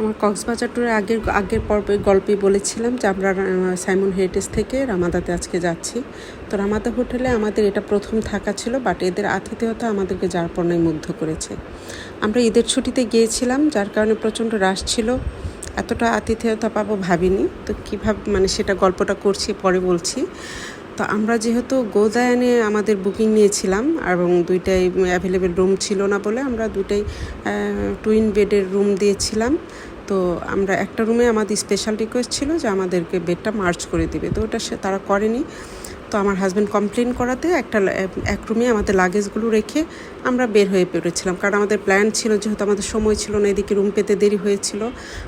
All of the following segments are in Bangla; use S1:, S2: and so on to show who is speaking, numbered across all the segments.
S1: আমার কক্সবাজার ট্যুরে আগের আগের পর্বে গল্পে বলেছিলাম যে আমরা সাইমন হেরিটেজ থেকে রামাদাতে আজকে যাচ্ছি। তো রামাদা হোটেলে আমাদের এটা প্রথম থাকা ছিল বাট এদের আতিথেয়তা আমাদেরকে যার পণ্যই মুগ্ধ করেছে। আমরা ঈদের ছুটিতে গিয়েছিলাম, যার কারণে প্রচণ্ড রাশ ছিল। এতটা আতিথেয়তা পাবো ভাবিনি। তো কীভাবে মানে সেটা গল্পটা করছি, পরে বলছি। তো আমরা যেহেতু গোদায়নে আমাদের বুকিং নিয়েছিলাম এবং দুইটাই অ্যাভেলেবেল রুম ছিল না বলে আমরা দুইটাই টুইন বেডের রুম দিয়েছিলাম। তো আমরা একটা রুমে আমাদের স্পেশাল রিকোয়েস্ট ছিল যে আমাদেরকে বেডটা মার্চ করে দিবে। তো ওটা সে, তারা করেনি। আমার হাজব্যান্ড কমপ্লেন করাতে একটা এক রুমে আমাদের লাগেজগুলো রেখে আমরা বের হয়ে পড়েছিলাম। কারণ আমাদের প্ল্যান ছিল, যেহেতু আমাদের সময় ছিল না, এদিকে রুম পেতে দেরি হয়েছিল।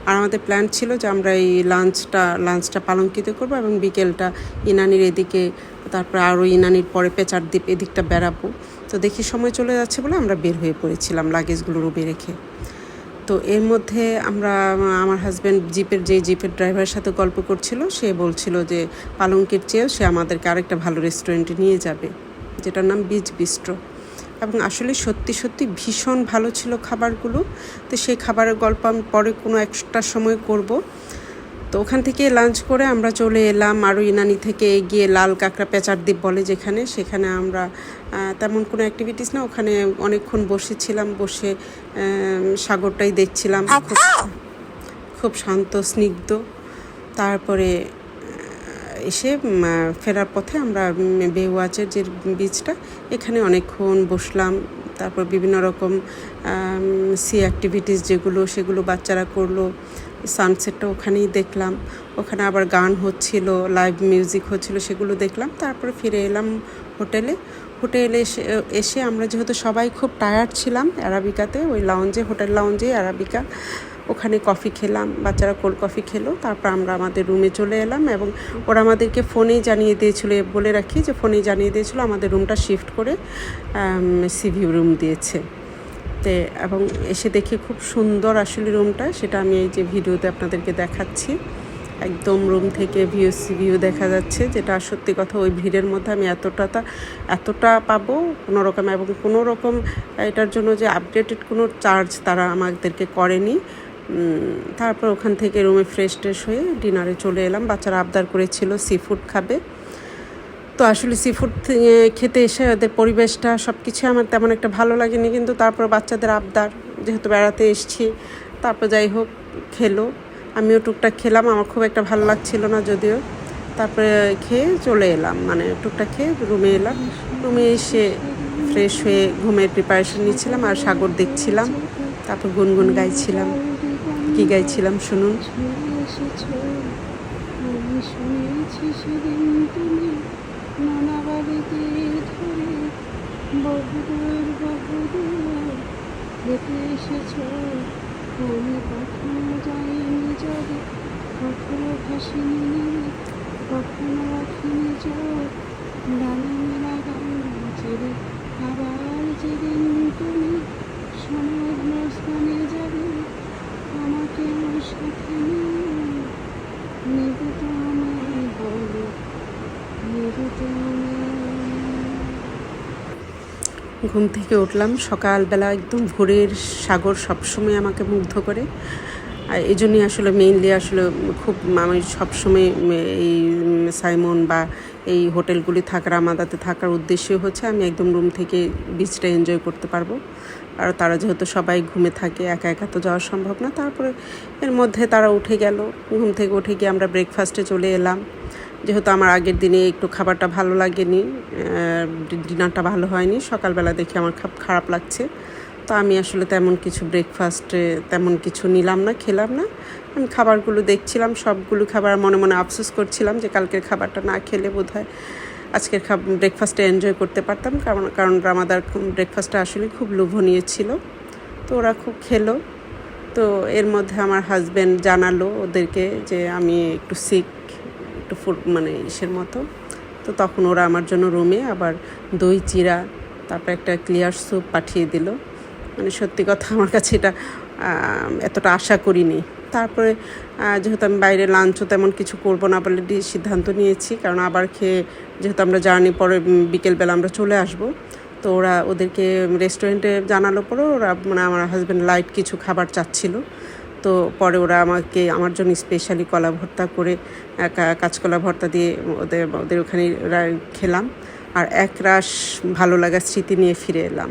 S1: আর আমাদের প্ল্যান ছিল যে আমরা এই লাঞ্চটা লাঞ্চটা পালঙ্কিত করব এবং বিকেলটা ইনানির এদিকে, তারপর আরও ইনানির পরে পেচার দ্বীপ এদিকটা বেড়াবো। তো দেখি সময় চলে যাচ্ছে বলে আমরা বের হয়ে পড়েছিলাম লাগেজগুলো রুমে রেখে। তো এর মধ্যে আমরা, আমার হাজব্যান্ড জিপের যে জিপের ড্রাইভারের সাথে গল্প করছিল, সে বলছিল যে, পালঙ্কের চেয়েও সে আমাদেরকে আরেকটা ভালো রেস্টুরেন্টে নিয়ে যাবে। যেটার নাম বীজ বিস্ট্রো এবং আসলে সত্যি সত্যি ভীষণ ভালো ছিল খাবারগুলো। তো সেই খাবারের গল্প আমি পরে কোনো একটা সময় করব। তো ওখান থেকে লাঞ্চ করে আমরা চলে এলাম আরও ইনানি থেকে গিয়ে লাল কাঁকড়া পেঁচার দ্বীপ বলে যেখানে সেখানে আমরা তেমন কোনো অ্যাক্টিভিটিস না ওখানে অনেকক্ষণ বসেছিলাম বসে সাগরটাই দেখছিলাম। খুব খুব শান্ত স্নিগ্ধ। তারপরে এসে ফেরার পথে আমরা বেওয়াচের যে বিচটা এখানে অনেকক্ষণ বসলাম। তারপর বিভিন্ন রকম সি অ্যাক্টিভিটিস যেগুলো সেগুলো বাচ্চারা করল। সানসেটটা ওখানেই দেখলাম। ওখানে আবার গান হচ্ছিল লাইভ মিউজিক হচ্ছিল, সেগুলো দেখলাম। তারপরে ফিরে এলাম হোটেলে। হোটেলে এসে এসে আমরা যেহেতু সবাই খুব টায়ার্ড ছিলাম অ্যারাবিকাতে, ওই লাউঞ্জে হোটেল লাউঞ্জে অ্যারাবিকা। ওখানে কফি খেলাম, বাচ্চারা কোল্ড কফি খেলো, তারপর আমরা আমাদের রুমে চলে এলাম এবং ওরা আমাদেরকে ফোনেই জানিয়ে দিয়েছিল, বলে রাখি যে ফোনেই জানিয়ে দিয়েছিল আমাদের রুমটা শিফট করে সিভিউ রুম দিয়েছে। তে এবং এসে দেখে খুব সুন্দর আসলে রুমটা সেটা আমি এই যে ভিডিওতে আপনাদেরকে দেখাচ্ছি। একদম রুম থেকে ভিউ সি ভিউ দেখা যাচ্ছে, যেটা সত্যি কথা ওই ভিড়ের মধ্যে আমি এতটা তা, এতটা পাবো কোনো রকম এবং কোনো রকম এটার জন্য যে আপডেটেড কোনো চার্জ তারা আমাদেরকে করেনি। তারপর ওখান থেকে রুমে ফ্রেশ ট্রেশ হয়ে ডিনারে চলে এলাম। বাচ্চারা আবদার করেছিল সি ফুড খাবে। তো আসলে সি ফুড খেতে এসে ওদের পরিবেশটা সব কিছু আমার তেমন একটা ভালো লাগেনি। কিন্তু তারপর বাচ্চাদের আবদার, যেহেতু বেড়াতে এসছি, তারপর যাই হোক, খেলো। আমিও টুকটাক খেলাম, আমার খুব একটা ভালো লাগছিল না যদিও। তারপরে খেয়ে চলে এলাম মানে টুকটাক খেয়ে রুমে এলাম। রুমে এসে ফ্রেশ হয়ে ঘুমের প্রিপারেশন নিচ্ছিলাম আর সাগর দেখছিলাম। তারপর গুনগুন গাইছিলাম, কি গাইছিলাম শুনুন।
S2: শুনেছি সেদিন তুমি নানা বাড়িতে ধরে বহুদূর বহুদূর হেঁটে এসেছ। আমি কখনো যাইনি যাবে কখনো ভাসিনি কখনো রাখিনি চোখ। ডানা মেলা গান ছেড়ে আবার যেদিন তুমি সমগ্র স্থানে যাবে আমাকে সাথে নিয়ে নেবে তো আমায় বলো নেবে তো আমায়
S1: ঘুম থেকে উঠলাম। সকালবেলা একদম ভোরের সাগর সবসময় আমাকে মুগ্ধ করে। আর এই জন্যই আসলে মেইনলি আসলে খুব আমি সবসময় এই সাইমন বা এই হোটেলগুলি থাকার, আমাদাতে থাকার উদ্দেশ্য হচ্ছে আমি একদম রুম থেকে বিচটা এনজয় করতে পারব। আর তারা যেহেতু সবাই ঘুমে থাকে, একা একা তো যাওয়া সম্ভব না। তারপরে এর মধ্যে তারা উঠে গেল। ঘুম থেকে উঠে গিয়ে আমরা ব্রেকফাস্টে চলে এলাম। যেহেতু আমার আগের দিনে একটু খাবারটা ভালো লাগেনি ডিনারটা ভালো হয়নি, সকালবেলা দেখে আমার খুব খারাপ লাগছে। তো আমি আসলে তেমন কিছু ব্রেকফাস্টে তেমন কিছু নিলাম না, খেলাম না। আমি খাবারগুলো দেখছিলাম, সবগুলো খাবার মনে মনে আফসোস করছিলাম যে কালকের খাবারটা না খেলে বোধ হয় আজকের খাব ব্রেকফাস্টে এনজয় করতে পারতাম। কারণ কারণ রামাদার ব্রেকফাস্টটা আসলে খুব লোভনীয় ছিল। তো ওরা খুব খেলো। তো এর মধ্যে আমার হাজব্যান্ড জানালো ওদেরকে যে আমি একটু সিক একটু মানে ইসের মতো। তো তখন ওরা আমার জন্য রুমে আবার দই, চিরা, তারপর একটা ক্লিয়ার স্যুপ পাঠিয়ে দিল। মানে সত্যি কথা আমার কাছে এটা এতটা আশা করিনি। তারপরে যেহেতু আমি বাইরে লাঞ্চও তেমন কিছু করব না বলে সিদ্ধান্ত নিয়েছি, কারণ আবার খেয়ে যেহেতু আমরা জার্নি পরে বিকেলবেলা আমরা চলে আসব, তো ওরা ওদেরকে রেস্টুরেন্টে জানালো পরে ওরা মানে আমার হাজব্যান্ড লাইট কিছু খাবার চাচ্ছিল। তো পরে ওরা আমাকে, আমার জন্য স্পেশালি কলা ভর্তা করে কাঁচকলা ভর্তা দিয়ে ওদের ওদের ওখানে খেলাম। আর এক রাশ ভালো লাগার স্মৃতি নিয়ে ফিরে এলাম।